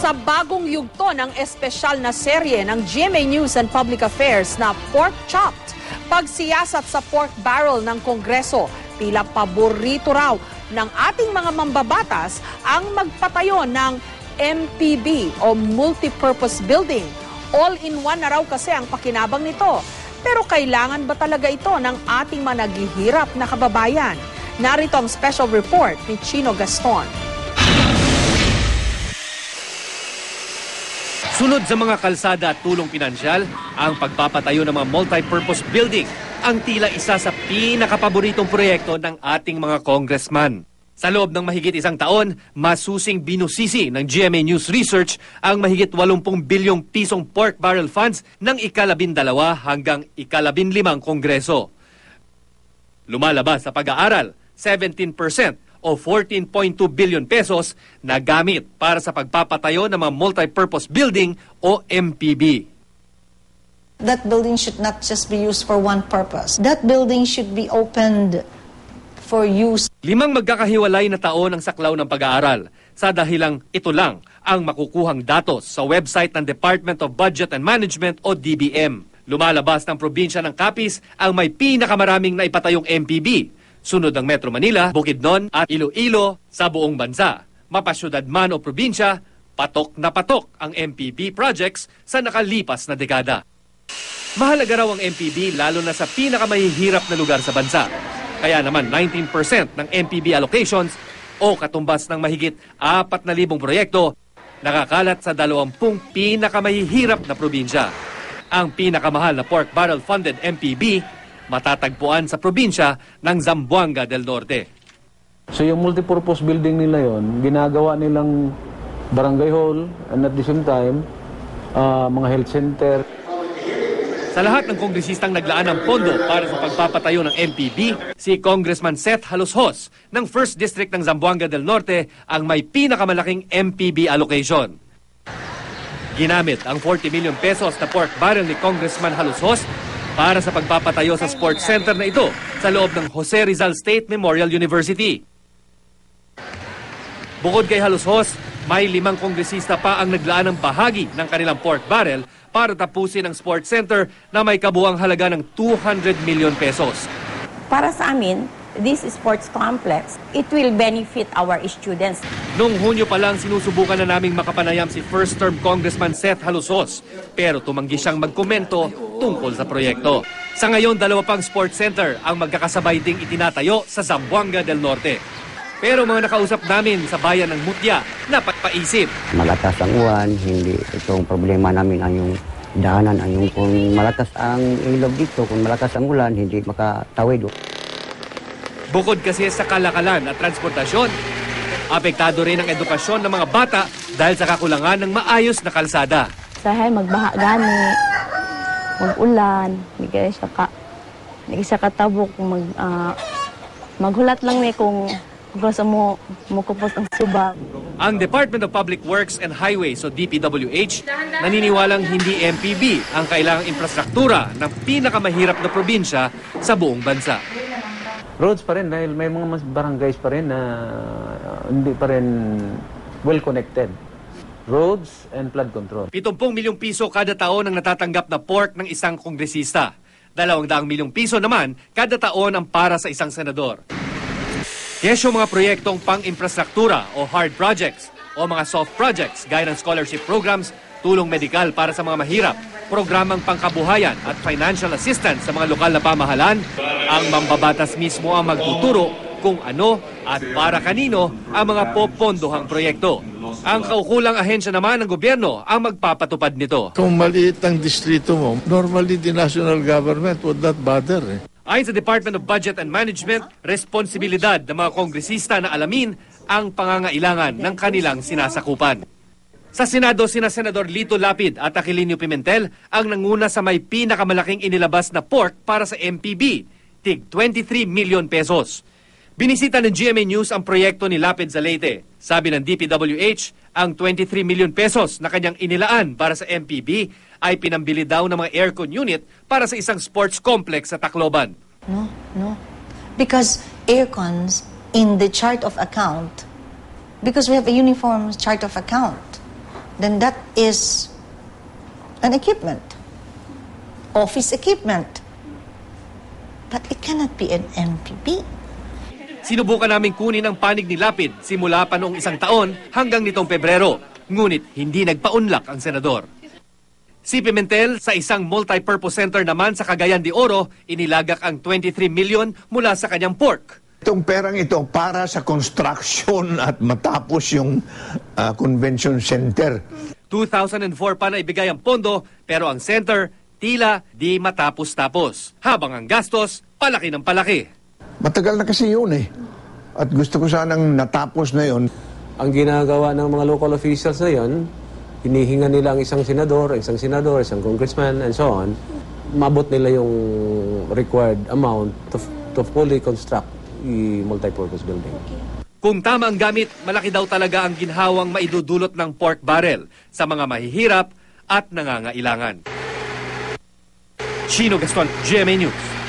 Sa bagong yugto ng espesyal na serye ng GMA News and Public Affairs na Pork Chopped, pagsiyasat sa pork barrel ng Kongreso, tila paborito raw ng ating mga mambabatas ang magpatayo ng MPB o Multipurpose Building. All-in-one na raw kasi ang pakinabang nito. Pero kailangan ba talaga ito ng ating mga naghihirap na kababayan? Narito ang special report ni Chino Gaston. Sunod sa mga kalsada at tulong pinansyal, ang pagpapatayo ng mga multi-purpose building ang tila isa sa pinakapaboritong proyekto ng ating mga congressman. Sa loob ng mahigit isang taon, masusing binusisi ng GMA News Research ang mahigit 80 bilyong pisong pork barrel funds ng ikalabindalawa hanggang ikalabinlimang kongreso. Lumalabas sa pag-aaral, 17% o 14.2 billion pesos na gamit para sa pagpapatayo ng mga multi-purpose building o MPB. That building should not just be used for one purpose. That building should be opened for use. Limang magkakahiwalay na taon ang saklaw ng pag-aaral sa dahilang ito lang ang makukuhang datos sa website ng Department of Budget and Management o DBM. Lumalabas ng probinsya ng Capiz ang may pinakamaraming naipatayong MPB Sunod ang Metro Manila, Bukidnon at Iloilo sa buong bansa. Mapasyudad man o probinsya, patok na patok ang MPB projects sa nakalipas na dekada. Mahalaga raw ang MPB lalo na sa pinakamahihirap na lugar sa bansa. Kaya naman 19% ng MPB allocations o katumbas ng mahigit 4,000 proyekto nakakalat sa 20 pinakamahihirap na probinsya. Ang pinakamahal na pork barrel funded MPB matatagpuan sa probinsya ng Zamboanga del Norte. So yung multipurpose building nila yon, ginagawa nilang barangay hall and at the same time, uh, mga health center. Sa lahat ng kongresistang naglaan ng pondo para sa pagpapatayo ng MPB, si Congressman Seth Halushos ng 1st District ng Zamboanga del Norte ang may pinakamalaking MPB allocation. Ginamit ang 40 million pesos na pork barrel ni Congressman Halushos para sa pagpapatayo sa sports center na ito sa loob ng Jose Rizal State Memorial University. Bukod kay Halushos, may limang kongresista pa ang naglaan ng bahagi ng kanilang pork barrel para tapusin ang sports center na may kabuang halaga ng 200 million pesos. Para sa amin, this sports complex, it will benefit our students. Noong Hunyo pa lang sinusubukan na naming makapanayam si first term Congressman Seth Halusos pero tumanggi siyang magkomento tungkol sa proyekto. Sa ngayon, dalawa pang sports center ang magkakasabay ding itinatayo sa Zamboanga del Norte. Pero mga nakausap namin sa bayan ng Mutya, napagpaisip. Malakas ang uwan, hindi itong problema namin ang yung daanan, ang yung kung malakas ang ilog dito, kung malakas ang ulan, hindi makatawid. Bukod kasi sa kalakalan at transportasyon, apektado rin ang edukasyon ng mga bata dahil sa kakulangan ng maayos na kalsada. Sahay magbaha gani, mag-ulan, hindi siya ka, hindi siya katabok mag, ah, maghulat lang ni kung gusto mo mukupos ang subak. Ang Department of Public Works and Highways o DPWH naniniwalang hindi MPB ang kailangang infrastruktura ng pinakamahirap na probinsya sa buong bansa. Roads pa rin dahil may mga mas barangays pa rin na uh, hindi pa rin well connected. Roads and flood control. 70 milyong piso kada taon ang natatanggap na pork ng isang kongresista. 200 milyong piso naman kada taon ang para sa isang senador. Kesyo mga proyektong pang-infrastruktura o hard projects o mga soft projects gaya ng scholarship programs, tulong medikal para sa mga mahirap, programang pangkabuhayan at financial assistance sa mga lokal na pamahalaan, ang mambabatas mismo ang magtuturo kung ano at para kanino ang mga popondohang proyekto. Ang kaukulang ahensya naman ng gobyerno ang magpapatupad nito. Kung maliit ang distrito mo, normally the national government would not bother. Eh. Ayon sa Department of Budget and Management, responsibilidad ng mga kongresista na alamin ang pangangailangan ng kanilang sinasakupan. Sa Senado, sina Senador Lito Lapid at Aquilino Pimentel ang nanguna sa may pinakamalaking inilabas na pork para sa MPB, tig 23 million pesos. Binisita ng GMA News ang proyekto ni Lapid sa Leyte. Sabi ng DPWH, ang 23 million pesos na kanyang inilaan para sa MPB ay pinambili daw ng mga aircon unit para sa isang sports complex sa Tacloban. No, no. Because aircons in the chart of account, because we have a uniform chart of account, then that is an equipment, office equipment. But it cannot be an MPP. Sinubukan naming kunin ang panig ni Lapid simula pa noong isang taon hanggang nitong Pebrero. Ngunit hindi nagpaunlak ang senador. Si Pimentel sa isang multi-purpose center naman sa Cagayan de Oro, inilagak ang 23 million mula sa kanyang pork. Itong perang ito para sa construction at matapos yung ah, convention center. 2004 pa na ibigay ang pondo pero ang center tila di matapos-tapos. Habang ang gastos, palaki ng palaki. Matagal na kasi yun eh. At gusto ko sanang natapos na yun. Ang ginagawa ng mga local officials na yon, hinihinga nila ang isang senador, isang senador, isang congressman, and so on. Mabot nila yung required amount to, to fully construct the multipurpose building. Kung tama ang gamit, malaki daw talaga ang ginhawang maidudulot ng pork barrel sa mga mahihirap at nangangailangan. Chino Gaston, GMA News.